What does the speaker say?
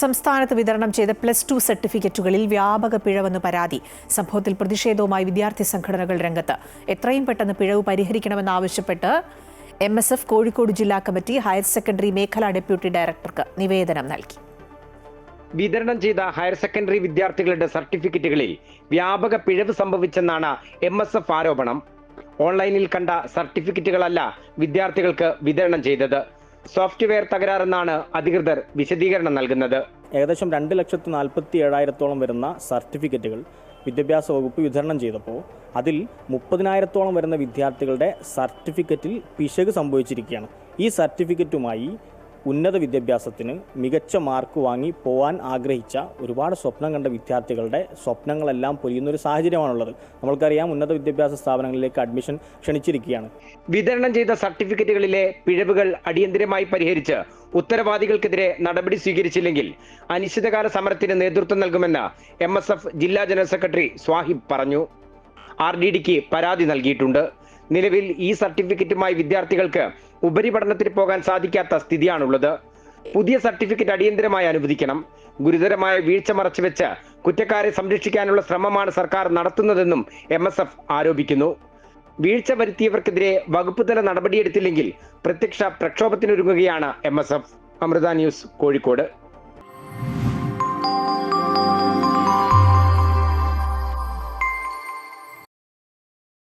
സംസ്ഥാനത്ത് വിതരണം ചെയ്ത പ്ലസ് ടു സർട്ടിഫിക്കറ്റുകളിൽ വ്യാപക പിഴവെന്ന് പരാതി. സംഭവത്തിൽ പ്രതിഷേധവുമായി വിദ്യാർത്ഥി സംഘടനകൾ രംഗത്ത്. എത്രയും പെട്ടെന്ന് പിഴവ് പരിഹരിക്കണമെന്നാവശ്യപ്പെട്ട് എം എസ് എഫ് കോഴിക്കോട് ജില്ലാ കമ്മിറ്റി ഹയർ സെക്കൻഡറി മേഖലാ ഡെപ്യൂട്ടി ഡയറക്ടർക്ക് നിവേദനം നൽകി. വിതരണം ചെയ്ത ഹയർ സെക്കൻഡറി വിദ്യാർത്ഥികളുടെ സർട്ടിഫിക്കറ്റുകളിൽ വ്യാപക പിഴവ് സംഭവിച്ചെന്നാണ് എം എസ് എഫ് ആരോപണം. ഓൺലൈനിൽ കണ്ട സർട്ടിഫിക്കറ്റുകളല്ല വിദ്യാർത്ഥികൾക്ക് വിതരണം ചെയ്തത്. സോഫ്റ്റ്വെയർ തകരാറെന്നാണ് അധികൃതർ വിശദീകരണം നൽകുന്നത്. ഏകദേശം രണ്ട് ലക്ഷത്തി നാൽപ്പത്തി ഏഴായിരത്തോളം വരുന്ന സർട്ടിഫിക്കറ്റുകൾ വിദ്യാഭ്യാസ വകുപ്പ് വിതരണം ചെയ്തപ്പോൾ അതിൽ മുപ്പതിനായിരത്തോളം വരുന്ന വിദ്യാർത്ഥികളുടെ സർട്ടിഫിക്കറ്റിൽ പിശക് സംഭവിച്ചിരിക്കുകയാണ്. ഈ സർട്ടിഫിക്കറ്റുമായി ഉന്നത വിദ്യാഭ്യാസത്തിന് മികച്ച മാർക്ക് വാങ്ങി പോകാൻ ആഗ്രഹിച്ച ഒരുപാട് സ്വപ്നം കണ്ട വിദ്യാർത്ഥികളുടെ സ്വപ്നങ്ങളെല്ലാം പൊലിയുന്ന ഒരു സാഹചര്യമാണുള്ളത്. നമ്മൾക്കറിയാം ഉന്നത വിദ്യാഭ്യാസ സ്ഥാപനങ്ങളിലേക്ക് അഡ്മിഷൻ ക്ഷണിച്ചിരിക്കുകയാണ്. വിതരണം ചെയ്ത സർട്ടിഫിക്കറ്റുകളിലെ പിഴവുകൾ അടിയന്തരമായി പരിഹരിച്ച് ഉത്തരവാദികൾക്കെതിരെ നടപടി സ്വീകരിച്ചില്ലെങ്കിൽ അനിശ്ചിതകാല സമരത്തിന് നേതൃത്വം നൽകുമെന്ന് എം ജില്ലാ ജനറൽ സെക്രട്ടറി സ്വാഹിബ് പറഞ്ഞു. ആർ ഡി പരാതി നൽകിയിട്ടുണ്ട്. നിലവിൽ ഈ സർട്ടിഫിക്കറ്റുമായി വിദ്യാർത്ഥികൾക്ക് ഉപരിപഠനത്തിന് പോകാൻ സാധിക്കാത്ത സ്ഥിതിയാണുള്ളത്. പുതിയ സർട്ടിഫിക്കറ്റ് അടിയന്തരമായി അനുവദിക്കണം. ഗുരുതരമായ വീഴ്ച മറച്ചുവെച്ച് കുറ്റക്കാരെ സംരക്ഷിക്കാനുള്ള ശ്രമമാണ് സർക്കാർ നടത്തുന്നതെന്നും എം എസ് എഫ് ആരോപിക്കുന്നു. വീഴ്ച വരുത്തിയവർക്കെതിരെ വകുപ്പ് തല നടപടിയെടുത്തില്ലെങ്കിൽ പ്രത്യക്ഷ പ്രക്ഷോഭത്തിനൊരുങ്ങുകയാണ് M S F. Amrita news Kozhikode.